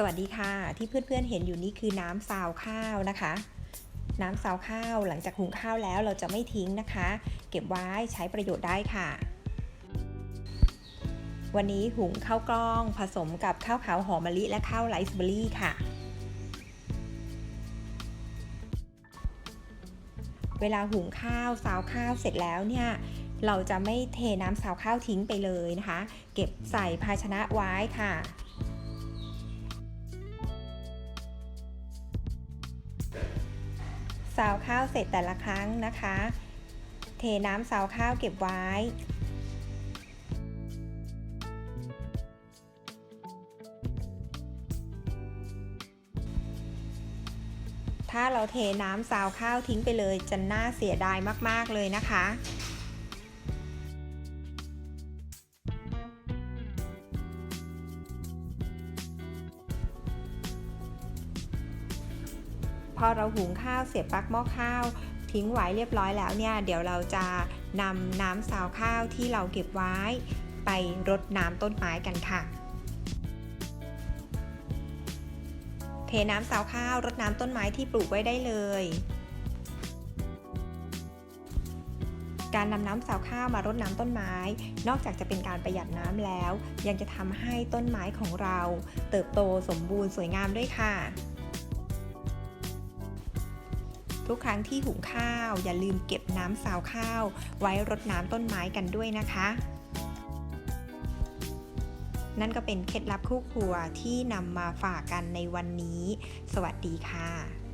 สวัสดีค่ะ ที่เพื่อนๆเห็นอยู่นี่คือน้ำซาวข้าวนะคะ น้ำซาวข้าวหลังจากหุงข้าวแล้วเราจะไม่ทิ้งนะคะ เก็บไว้ใช้ประโยชน์ได้ค่ะ วันนี้หุงข้าวกล้องผสมกับข้าวขาวหอมมะลิและข้าวไรซ์เบอร์รี่ค่ะ เวลาหุงข้าวซาวข้าวเสร็จแล้วเนี่ยเราจะไม่เทน้ำซาวข้าวทิ้งไปเลยนะคะ เก็บใส่ภาชนะไว้ค่ะ ซาวข้าวเสร็จแต่ละครั้งนะคะ เทน้ำซาวข้าวเก็บไว้ ถ้าเราเทน้ำซาวข้าวทิ้งไปเลยจะน่าเสียดายมาก ๆ เลยนะคะ พอเราหุงข้าวเสียบปลั๊กหม้อข้าวทิ้งไว้เรียบร้อยแล้วเนี่ยเดี๋ยวเราจะนำน้ำซาวข้าวที่เราเก็บไว้ ไปรดน้ำต้นไม้กันค่ะ เทน้ำซาวข้าวรดน้ำต้นไม้ที่ปลูกไว้ได้เลย การนำน้ำซาวข้าวมารดน้ำต้นไม้ นอกจากจะเป็นการประหยัดน้ำแล้ว ยังจะทำให้ต้นไม้ของเรา เติบโตสมบูรณ์สวยงามด้วยค่ะ ทุกครั้งที่หุงข้าว อย่าลืมเก็บน้ำซาวข้าว ไว้รดน้ำต้นไม้กันด้วยนะคะ นั่นก็เป็นเคล็ดลับคู่ครัวที่นำมาฝากกันในวันนี้ สวัสดีค่ะ